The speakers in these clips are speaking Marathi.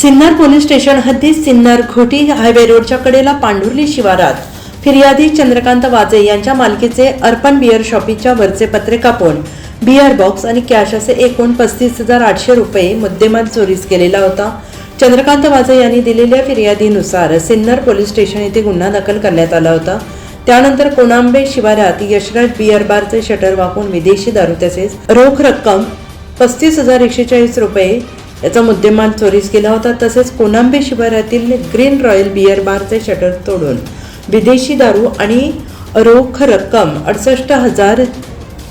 सिन्नर पोलीस स्टेशन हद्दीत सिन्नर घोटी हायवे रोडच्या कडेला पांढुर्ली शिवारात. फिर्यादी चंद्रकांत वाजे यांच्या मालकीचे अर्पण बिअर शॉपीच्या वरचे पत्रे कापून बिअर बॉक्स आणि कॅश असे एकूण पस्तीस हजार आठशे रुपये मुद्देमाल चोरीस केलेला होता. चंद्रकांत वाजे यांनी दिलेल्या फिर्यादीनुसार सिन्नर पोलीस स्टेशन येथे गुन्हा दाखल करण्यात आला होता. त्यानंतर कोणांबे शिवारात यशराज बिअर बारचे शटर वाकून विदेशी दारू तसेच रोख रक्कम पस्तीस हजार एकशे चाळीस रुपये याचा मुद्देमाल चोरीस केला होता तसेच कोनांबे शिवारातील ग्रीन रॉयल बियर बारचे शटर तोडून विदेशी दारू आणि रोख रक्कम अडसष्ट हजार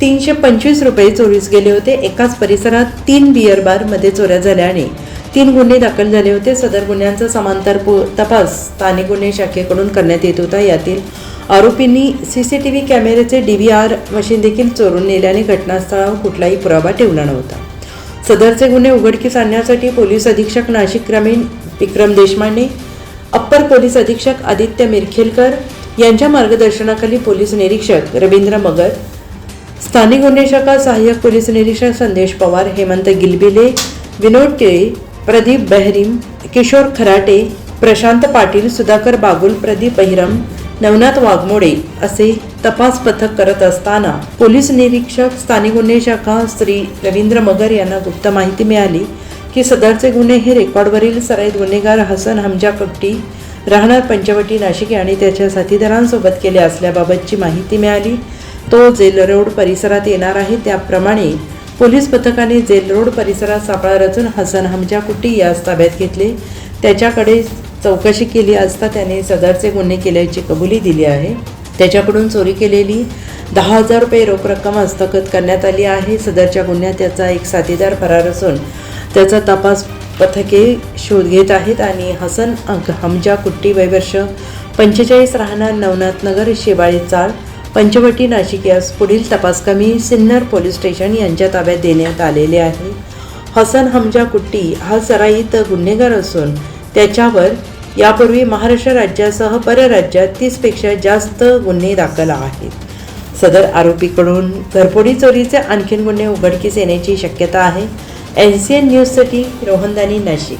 तीनशे पंचवीस रुपये चोरीस गेले होते. एकाच परिसरात तीन बियर बारमध्ये चोऱ्या झाल्याने तीन गुन्हे दाखल झाले होते. सदर गुन्ह्यांचा समांतर तपास स्थानिक गुन्हे शाखेकडून करण्यात येत होता. यातील आरोपींनी सी सी टी व्ही कॅमेऱ्याचे डी व्ही आर मशीन देखील चोरून नेल्याने घटनास्थळावर कुठलाही पुरावा ठेवला नव्हता. सदरचे गुन्हे उघडकीस आणण्यासाठी पोलीस अधीक्षक नाशिक ग्रामीण विक्रम देशमाने अप्पर पोलीस अधीक्षक आदित्य मिरखेलकर यांच्या मार्गदर्शनाखाली पोलीस निरीक्षक रवींद्र मगर स्थानिक गुन्हे शाखा सहाय्यक पोलीस निरीक्षक संदेश पवार हेमंत गिलबिले विनोद केळे प्रदीप बहरीम किशोर खराटे प्रशांत पाटील सुधाकर बागुल प्रदीप बहिरम नवनाथ वाघमोडे असे तपास पथक करत असताना पोलीस निरीक्षक स्थानिक गुन्हे शाखा श्री रवींद्र मगर यांना गुप्त माहिती मिळाली की सदरचे गुन्हे हे रेकॉर्डवरील सराईत गुन्हेगार हसन हमजा कपटी राहणार पंचवटी नाशिक आणि त्याच्या साथीदारांसोबत केले असल्याबाबतची माहिती मिळाली. तो जेल रोड परिसरात येणार आहे. त्याप्रमाणे पोलीस पथकाने जेल रोड परिसरात सापळा रचून हसन हमजा कुट्टी यास ताब्यात घेतले. त्याच्याकडे चौकशी केली असता त्याने सदरचे गुन्हे केल्याची कबुली दिली आहे. त्याच्याकडून चोरी केलेली दहा हजार रुपये रोख रक्कम हस्तगत करण्यात आली आहे. सदरच्या गुन्ह्यात त्याचा एक साथीदार फरार असून त्याचा तपास पथके शोध घेत आहेत आणि हसन हमजा कुट्टी वैवर्ष पंचेचाळीस राहणार नवनाथ नगर शेवाळी चाळ पंचवटी नाशिक यास पुढील तपास कमी सिन्नर पोलीस स्टेशन यांच्या ताब्यात देण्यात आलेले आहे. हसन हमजा कुट्टी हा सराईत गुन्हेगार असून त्याच्यावर यापूर्वी महाराष्ट्र राज्यासह परराज्यात तीसपेक्षा जास्त गुन्हे दाखल आहेत. सदर आरोपीकडून घरफोडी चोरीचे आणखीन गुन्हे उघडकीस येण्याची शक्यता आहे. एन सी एन न्यूजसाठी रोहनदानी नाशिक.